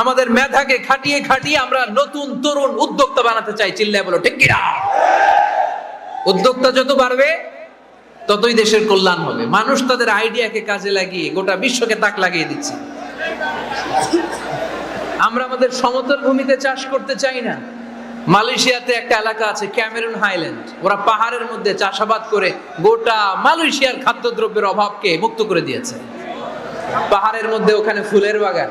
আমাদের মেধাকে খাটিয়ে খাটিয়ে আমরা নতুন তরুণ উদ্যোক্তা বানাতে চাই, চিল্লায় বলো, ঠিক কিনা? উদ্যোক্তা যত বাড়বে, ততই দেশের কল্যাণ হবে। মানুষ তাদের আইডিয়াকে কাজে লাগিয়ে গোটা বিশ্বকে তাক লাগিয়ে দিচ্ছে। আমরা আমাদের সমতল ভূমিতে চাষ করতে চাই না। মালয়েশিয়াতে একটা এলাকা আছে, ক্যামেরুন হাইল্যান্ড। ওরা পাহাড়ের মধ্যে চাষাবাদ করে গোটা মালয়েশিয়ার খাদ্যদ্রব্যের অভাবকে মুক্ত করে দিয়েছে। পাহাড়ের মধ্যে ওখানে ফুলের বাগান।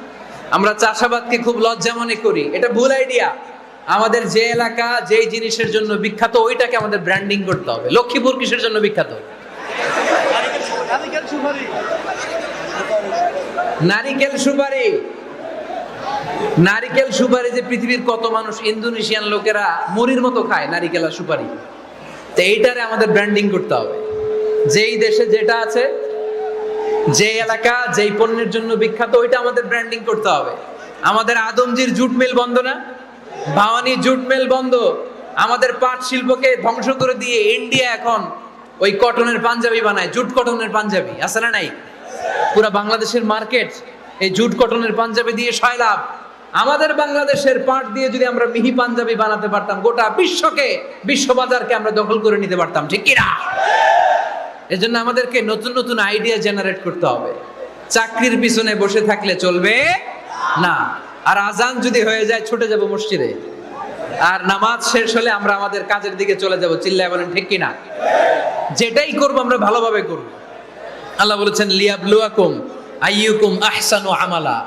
আমরা চাষাবাদকে খুব লজ্জা মনে করি। এটা ভুল আইডিয়া আমাদের যে এলাকা যেই জিনিসের জন্য বিখ্যাত ওইটাকে আমাদের ব্র্যান্ডিং করতে হবে। লক্ষ্মীপুর কিসের জন্য বিখ্যাত? নারিকেল সুপারি। নারিকেল সুপারি। যে পৃথিবীর কত মানুষ ইন্দোনেশিয়ান লোকেরা মুড়ির মতো খায় নারিকেল আর সুপারি। তো এইটারে আমাদের ব্র্যান্ডিং করতে হবে। যেই দেশে যেটা আছে যে এলাকা, যেই পণ্যের জন্য বিখ্যাত, ওইটা আমাদের ব্র্যান্ডিং করতে হবে। আমাদের আদমজির জুট মিল বন্ধ না? ভাওয়ানি জুট মিল বন্ধ? আমাদের পাট শিল্পকে ধ্বংস করে দিয়ে ইন্ডিয়া এখন ওই কটনের পাঞ্জাবি বানায়, জুট কটনের পাঞ্জাবি। আছে না নাই? পুরা বাংলাদেশের মার্কেট এই জুট কটনের পাঞ্জাবি দিয়ে সয়লাভ আমাদের বাংলাদেশের পাট দিয়ে যদি আমরা মিহি পাঞ্জাবি বানাতে পারতাম, গোটা বিশ্বকে, বিশ্ববাজারকে আমরা দখল করে নিতে পারতাম, ঠিক কিনা? এজন্য আমাদেরকে নতুন নতুন আইডিয়া জেনারেট করতে হবে। চাকরির পিছনে বসে থাকলে চলবে না। আর আজান যদি হয়ে যায়, ছুটে যাব মসজিদে। আর নামাজ শেষ হলে আমরা আমাদের কাজের দিকে চলে যাব। চিল্লায় বলেন, ঠিক কিনা? যেটাই করব আমরা ভালোভাবে করব। আল্লাহ বলেছেন, লিয়াবলুয়াকুম আইয়ুকুম আহসানু আমালা।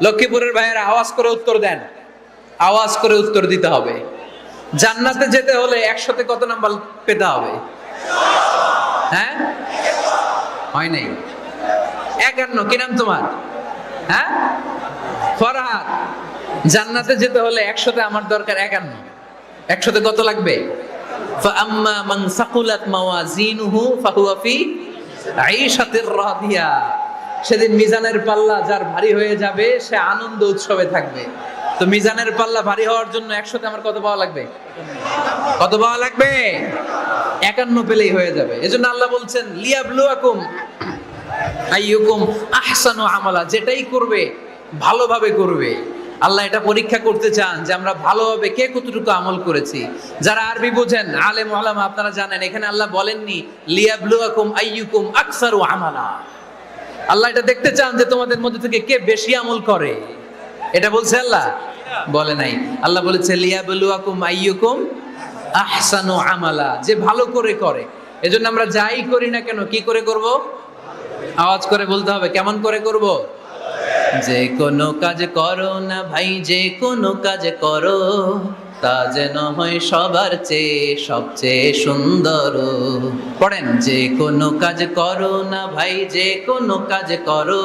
লক্ষ্মীপুরের ভাইয়েরা আওয়াজ করে উত্তর দেন। আওয়াজ করে উত্তর দিতে হবে। জান্নাতে যেতে হলে একশোতে কত নাম্বার পেতে হবে? হ্যাঁ হয় নাই একান্ন কি নাম তোমার হ্যাঁ ফরহাদ জান্নাতে যেতে হলে একশোতে আমার দরকার একান্ন একশোতে কত লাগবে فأما من ثقلت موازينه فهو في عيشة راضية সেদিন মিজানের পাল্লা যার ভারী হয়ে যাবে সে আনন্দ উৎসবে থাকবে তো মিজানের পাল্লা ভারী হওয়ার জন্য একশোতে আমার কত পাওয়া লাগবে? কত পাওয়া লাগবে? একান্ন পেলেই হয়ে যাবে। এজন্য আল্লাহ বলছেন, লিয়াবলুয়াকুম আইয়ুকুম আহসানু আমালা, যেটাই করবে, ভালোভাবে করবে। আল্লাহ এটা পরীক্ষা করতে চান যে আমরা ভালোভাবে কে কতটুকু আমল করেছি। যারা আরবি বোঝেন, আলেম ওলামা আপনারা জানেন, এখানে আল্লাহ বলেননি, লিয়াবলুয়াকুম আইয়ুকুম আকসারু আমালা। আল্লাহ এটা দেখতে চান যে তোমাদের মধ্যে থেকে কে বেশি আমল করে। এটা বলছে আল্লাহ বলে নাই। আল্লাহ বলেছে, লিয়াবলুয়াকুম আইয়ুকুম আহসানু আমালা। যে ভালো করে করে। এজন্য আমরা যাই করি না কেন? কি করে করব? আওয়াজ করে বলতে হবে, কেমন করে করব? যে কোনো কাজ করো না ভাই, যে কোনো কাজ করো, তা যেন হয় সবার চেয়ে সবচেয়ে সুন্দর। পড়েন, যে কোনো কাজ করো না ভাই, যে কোনো কাজ করো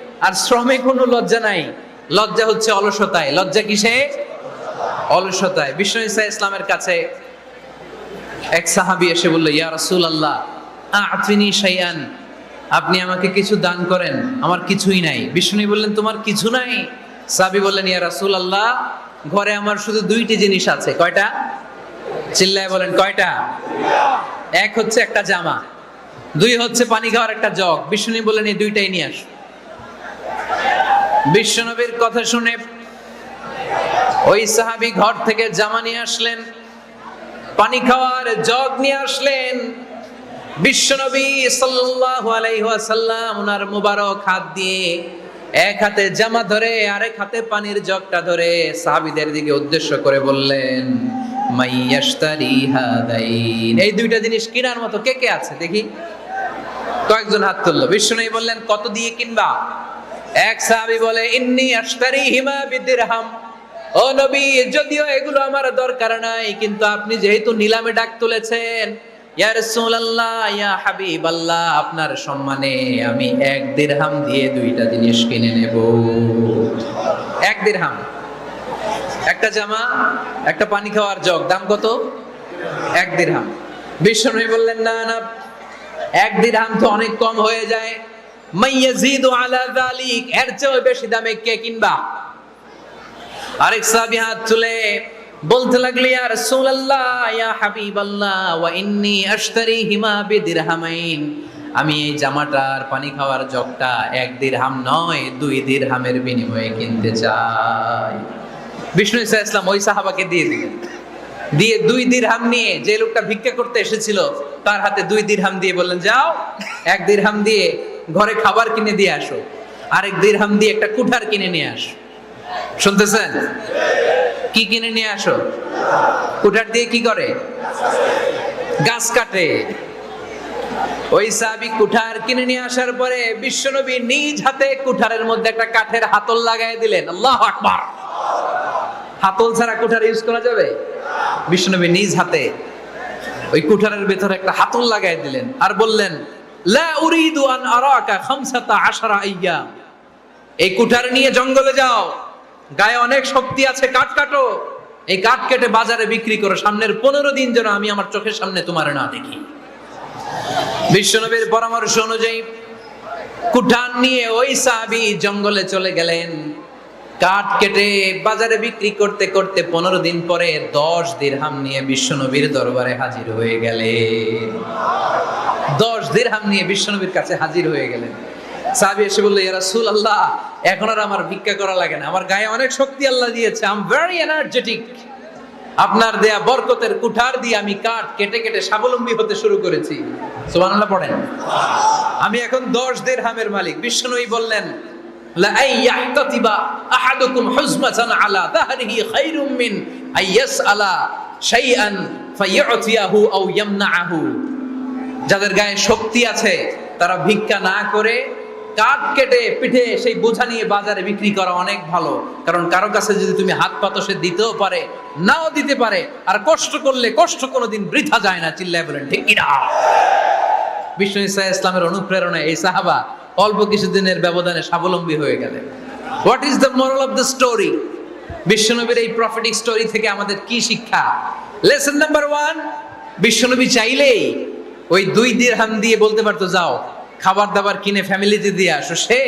আর শ্রমে কোনো লজ্জা নাই। লজ্জা হচ্ছে অলসতায়। লজ্জা কিসে? অলসতায়। বিষ্ণু ইসা ইসলামের কাছে এক সাহাবি এসে বলল, ইয়া রাসূল আল্লাহ আতিনি শাইআন। আপনি আমাকে কিছু দান করেন, আমার কিছুই নাই। বিষ্ণু বললেন, তোমার কিছু নাই? সাহাবি বললেন, ইয়া রাসূল আল্লাহ ঘরে আমার শুধু দুইটি জিনিস আছে। কয়টা? চিল্লায় বলেন, কয়টা? এক হচ্ছে একটা জামা, দুই হচ্ছে পানি খাওয়ার একটা জগ। বিষ্ণু বললেন, এই দুইটাই নিয়ে আস। বিশ্বনবীর কথা শুনে ওই সাহাবি ঘর থেকে জামা নিয়ে আসলেন, পানি খাওয়ার জগ নিয়ে আসলেন। বিশ্বনবী সাল্লাল্লাহু আলাইহি ওনার মুবারক হাত দিয়ে এক হাতে জামা ধরে, আরেক হাতে পানির জগটা ধরে সাহাবীদের দিকে উদ্দেশ্য করে বললেন মাইয়াশতারি এই দুইটা জিনিস কেনার মতো কে কে আছে? দেখি। কয়েকজন হাত তুললো। বিষ্ণু বললেন, কত দিয়ে কিনবা? এক সাহাবী বলে, ইন্নি আশতারি হিমা বিদিরহাম। ও নবী, যদিও এগুলো আমার দরকার নাই, কিন্তু আপনি যেহেতু নিলামে ডাক তুলেছেন আপনার সম্মানে আমি এক দিরহাম দিয়ে দুইটা জিনিস কিনে নেব। এক দিরহাম। একটা জামা, একটা পানি খাওয়ার জগ, দাম কত? এক দিরহাম। বিষ্ণু বললেন, না না, এক দিরহাম তো অনেক কম হয়ে যায়। মাইয়াজিদু আলা যালিক, এর চেয়ে বেশি দামে কে কিনবা? আরেক সাহাবী হাত তুলে বলতে লাগলি, ইয়া রাসূলুল্লাহ, ইয়া হাবিবাল্লাহ, ওয়া ইন্নী আশতারিহিমা বিদিরহামাইন। আমি এই জামাটার পানি খাওয়ার জগটা এক দিরহাম নয়, দুই দিরহামের বিনিময়ে কিনতে চাই। বিষ্ণু ইসা ইসলাম ওই সাহাবাকে দিয়ে দিলেন। দিয়ে দুই দিরহাম নিয়ে যে লোকটা ভিক্ষা করতে এসেছিল, তার হাতে দুই দিরহাম দিয়ে বললেন, যাও, এক দিরহাম দিয়ে ঘরে খাবার কিনে দিয়ে আসো। আরেক দিরহাম দিয়ে একটা কুঠার কিনে নিয়ে আসো। শুনতেছেন? কি কিনে নিয়ে আসো? কুঠার দিয়ে কি করে? গাছ কাটে। ওই সাহাবি কুঠার কিনে নিয়ে আসার পরে বিশ্বনবী নিজ হাতে কুঠারের মধ্যে একটা কাঠের হাতল লাগাই দিলেন। আল্লাহ আকবার। হাতল ছাড়া কুঠার ইউজ করা যাবে? বিশ্বনবী নিজ হাতে ওই কুঠারের ভেতরে একটা হাতল লাগাই দিলেন আর বললেন লা উরিদু আন আরাকা খামসাতা আশারা আইয়াম। এই কুঠার নিয়ে জঙ্গলে যাও। গায়ে অনেক শক্তি আছে, কাঠ কাটো। এই কাঠ কেটে বাজারে বিক্রি করো। সামনের পনেরো দিন যেন আমি আমার চোখের সামনে তোমার না দেখি। বিশ্বনবীর পরামর্শ অনুযায়ী কুঠান নিয়ে ওই সাহাবি জঙ্গলে চলে গেলেন। কাঠ কেটে বাজারে বিক্রি করতে করতে পনেরো দিন পরে দশ দিরহাম নিয়ে বিশ্বনবীর দরবারে হাজির হয়ে গেলে দশ দিরহাম নিয়ে বিশ্বনবীর কাছে হাজির হয়ে গেলেন। সাহাবি এসে বলল, ইয়া রাসূল আল্লাহ এখন আর আমার ভিক্ষা করা লাগে না। আমার গায়ে অনেক শক্তি আল্লাহ দিয়েছে। আই এম ভেরি এনার্জেটিক আপনার দেয়া বরকতের কুঠার দিয়ে আমি কাঠ কেটে কেটে স্বাবলম্বী হতে শুরু করেছি। পড়েন। আমি এখন দশ দিরহামের মালিক। বিষ্ণুই বললেন যাদের গায়ে শক্তি আছে, তারা ভিক্ষা না করে কাঠ কেটে পিঠে সেই বোঝা নিয়ে বাজারে বিক্রি করা অনেক ভালো। কারণ কারও কাছে যদি তুমি হাত পাতো সে দিতেও পারে, নাও দিতে পারে, আর কষ্ট করলে কষ্ট কোনোদিন বৃথা যায় না, চিল্লায় বলেন, ঠিক কিনা বিষ্ণু ইসা ইসলামের অনুপ্রেরণায় এই সাহাবা অল্প কিছুদিনের ব্যবধানে স্বাবলম্বী হয়ে গেলেন what is the moral of the story বিশ্বনবীর এই প্রফিটিক স্টোরি থেকে আমাদের কি শিক্ষা? লেসন নাম্বার ওয়ান বিশ্বনবী চাইলেই ওই দুই দিরহাম দিয়ে বলতে পারতো, যাও খাবার দাবার কিনে ফ্যামিলিতে দিয়ে আসো। সে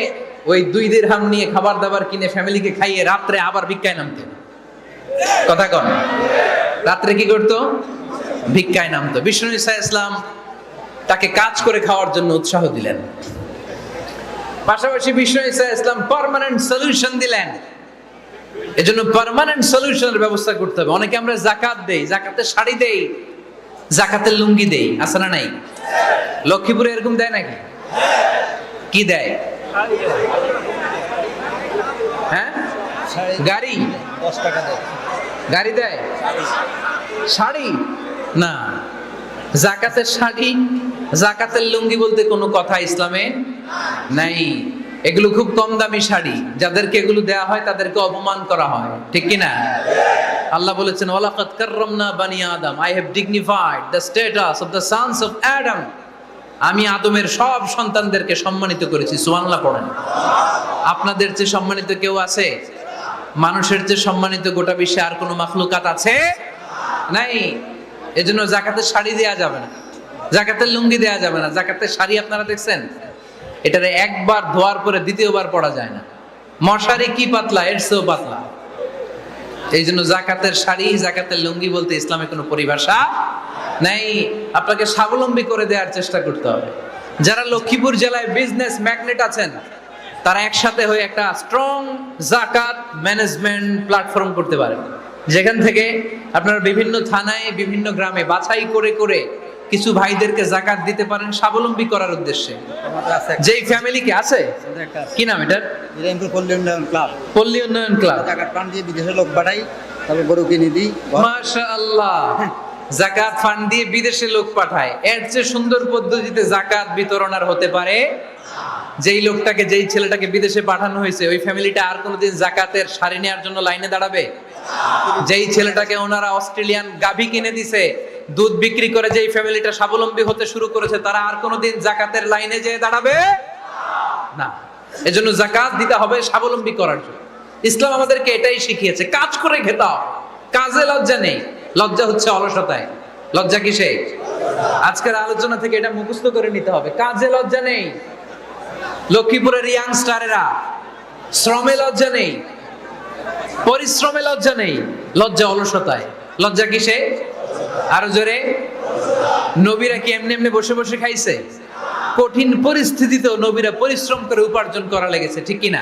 ওই দুই দিরহাম নিয়ে খাবার দাবার কিনে ফ্যামিলিকে খাইয়ে রাত্রে আবার ভিক্ষায় নামতেন কথা কন। রাত্রে কি করতো? ভিক্ষায় নামতো। বিষ্ণু ইসা ইসলাম তাকে কাজ করে খাওয়ার জন্য উৎসাহ দিলেন। পাশাপাশি বিষ্ণু ইসা ইসলাম পার্মানেন্ট সলিউশন দিলেন। এজন্য পার্মানেন্ট সলিউশনের ব্যবস্থা করতে হবে। অনেকে আমরা জাকাত দেই জাকাতের শাড়ি দেই জাকাতের লুঙ্গি দেই, আছে না নাই? লক্ষ্মীপুরে এরকম দেয় নাকি? কি দেয়? হ্যাঁ? গাড়ি? দশ টাকা দেয় গাড়ি দেয়? শাড়ি? না। জাকাতের শাড়ি জাকাতের লুঙ্গি বলতে কোনো কথা ইসলামে নাই। এগুলো খুব কম দামি শাড়ি। যাদেরকে এগুলো দেয়া হয়, তাদেরকে অপমান করা হয়। ঠিক কি না আল্লাহ বলেছেন, ওয়ালাকাদ কাররামনা বানি আদম। I have dignified the status of the sons of Adam আমি আদমের সব সন্তানদেরকে সম্মানিত করেছি। সুবহানাল্লাহ পড়েন। আপনাদের চেয়ে সম্মানিত কেউ আছে? মানুষের চেয়ে সম্মানিত গোটা বিশ্বে আর কোনো মাখলুকাত আছে? নাই। এজন্য জাকাতের শাড়ি দেয়া যাবে না। জাকাতের লুঙ্গি দেয়া যাবে না। জাকাতের শাড়ি আপনারা দেখছেন? এটারে একবার ধোয়ার পরে দ্বিতীয়বার পড়া যায় না। মশারি কি পাতলা, এর চেয়েও পাতলা। এই জন্য জাকাতের শাড়ি, জাকাতের লুঙ্গি বলতে ইসলামে কোনো পরিভাষা নাই। আপনাকে স্বাবলম্বী করে দেওয়ার চেষ্টা করতে হবে। যারা লক্ষ্মীপুর জেলায় বিজনেস ম্যাগনেট আছেন, তারা একসাথে হয়ে একটা স্ট্রং জাকাত ম্যানেজমেন্ট প্ল্যাটফর্ম করতে পারেন। যেখান থেকে আপনারা বিভিন্ন থানায়, বিভিন্ন গ্রামে বাছাই করে করে কিছু ভাইদেরকে জাকাত দিতে পারেন স্বাবলম্বী করার উদ্দেশ্যে। যেই ফ্যামিলি কি আছে। কি নাম এটার? পল্লী উন্নয়ন ক্লাব। পল্লী উন্নয়ন ক্লাব। টাকার পান দিয়ে বিদেশে লোক পাঠাই তারপর গরু কিনে দিই। মাশাআল্লাহ। জাকাত ফান্ড দিয়ে বিদেশে লোক পাঠায়। এর চেয়ে সুন্দর পদ্ধতিতে জাকাত বিতরণ আর হতে পারে যেই লোকটাকে যেই ছেলেটাকে বিদেশে পাঠানো হয়েছে ওই ফ্যামিলিটা আর কোনোদিন জাকাতের শাড়ি নেওয়ার জন্য লাইনে দাঁড়াবে? যেই ছেলেটাকে ওনারা অস্ট্রেলিয়ান গাভী কিনে দিছে দুধ বিক্রি করে যেই ফ্যামিলিটা স্বাবলম্বী হতে শুরু করেছে, তারা আর কোনোদিন জাকাতের লাইনে যেয়ে দাঁড়াবে না। এজন্য জাকাত দিতে হবে স্বাবলম্বী করার জন্য। ইসলাম আমাদেরকে এটাই শিখিয়েছে, কাজ করে খেতে কাজে লজ্জা নেই, লজ্জা হচ্ছে অলসতায়। লজ্জা কিসে? আজকের আলোচনা থেকে এটা মুখস্থ করে নিতে হবে। কাজে লজ্জা নেই। লক্ষ্মীপুরের ইয়াংস্টারেরা শ্রমে লজ্জা নেই। পরিশ্রমে লজ্জা নেই। লজ্জা অলসতায়। লজ্জা কিসে? আরও জোরে। নবীরা কি এমনি এমনি বসে বসে খাইছে? কঠিন পরিস্থিতিতেও নবীরা পরিশ্রম করে উপার্জন করা লেগেছে, ঠিক কিনা?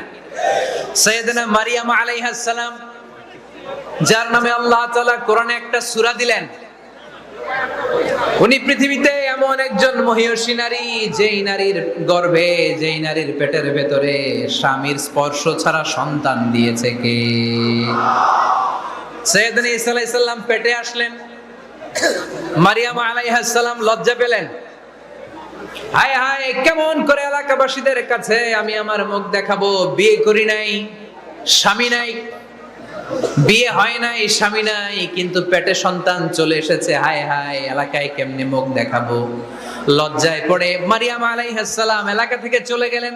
সৈয়দনা মারিয়াম আলাইহাস সালাম, যার নামে আল্লাহ তাআলা কোরআনে একটা সূরা দিলেন। উনি পৃথিবীতে এমন একজন মহিয়সী নারী, যেই নারীর গর্ভে, যেই নারীর পেটের ভেতরে স্বামীর স্পর্শ ছাড়া সন্তান দিয়েছে কে? সৈয়দনা ঈসা আলাইহিস সালাম পেটে আসলেন। মারিয়াম আলাইহাস সালাম লজ্জা পেলেন। হায় হায়, কেমন করে এলাকাবাসীদের কাছে আমি আমার মুখ দেখাবো? বিয়ে করি নাই, স্বামী নাই, বিয়ে হয় নাই, স্বামী নাই, কিন্তু পেটে সন্তান চলে এসেছে। হায় হায়, এলাকায় কেমনে মুখ দেখাবো? লজ্জায় পড়ে মারিয়াম আলাইহাসসালাম এলাকা থেকে চলে গেলেন।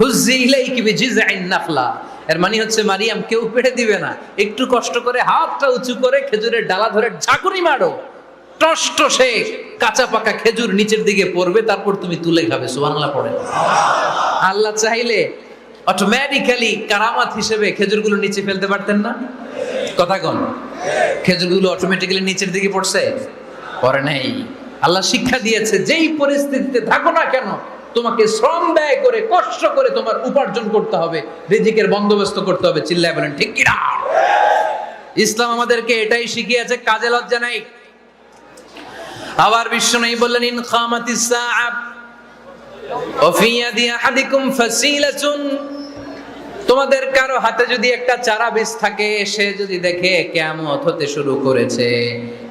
হুজ্জি ইলাইকি বিজিযইন নাখলা। এর মানে হচ্ছে, মারিয়াম, কেউ পেড়ে দিবে না। একটু কষ্ট করে হাতটা উঁচু করে খেজুরের ডালা ধরে ঝাঁকুনি মারো। টষ্ট সে কাঁচা পাকা খেজুর নিচের দিকে পড়বে, তারপর তুমি তুলে খাবে। সুবহানাল্লাহ পড়ে আল্লাহ চাইলে অটোমেটিক্যালি কারামাত হিসেবে খেজুরগুলো নিচে ফেলতে পারতেন না? কথা কোন। খেজুরগুলো অটোমেটিক্যালি নিচের দিকে পড়ছে? পরে নেই। আল্লাহ শিক্ষা দিয়েছে, যেই পরিস্থিতিতে থাকো না কেন তোমাকে শ্রম ব্যয় করে, কষ্ট করে তোমার উপার্জন করতে হবে, রিজিকের বন্দোবস্ত করতে হবে, চিল্লায় বলেন, ঠিক কিনা? ইসলাম আমাদেরকে এটাই শিখিয়েছে, কাজে লজ্জা নাই। আবার বিশ্ব নেই বললেন, ইন খামাতিস সাআব তোমাদের কারও হাতে যদি একটা চারা বীজ থাকে, সে যদি দেখে কেমন হতে শুরু করেছে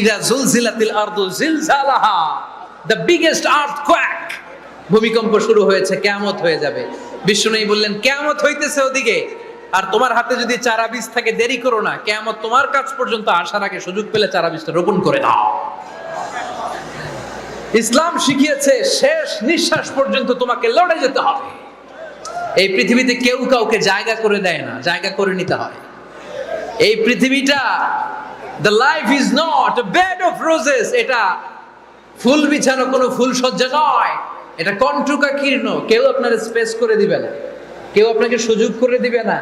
ইদা জুলজিলাতিল আরদু জিলজালাহা। দ্য বিগেস্ট আর্থকোয়াক ভূমিকম্প শুরু হয়েছে, কেয়ামত হয়ে যাবে। বিষ্ণু বললেন, কেয়ামত হইতেছে ওদিকে। আর তোমার হাতে যদি চারা বীজ থাকে, দেরি করো না। কেয়ামত তোমার কাছ পর্যন্ত আসার আগে সুযোগ পেলে চারা বীজটা রোপণ করে দাও। ইসলাম শিখিয়েছে, শেষ নিঃশ্বাস পর্যন্ত তোমাকে লড়ে যেতে হবে। এই পৃথিবীতে কেউ কাউকে জায়গা করে দেয় না, জায়গা করে নিতে হয়। এই পৃথিবীটা the life is not bed of roses এটা ফুল বিছানো কোনো ফুল সজ্জা নয়। এটা কণ্ঠকাকীর্ণ। কেউ আপনার স্পেস করে দিবে না। কেউ আপনাকে সুযোগ করে দিবে না।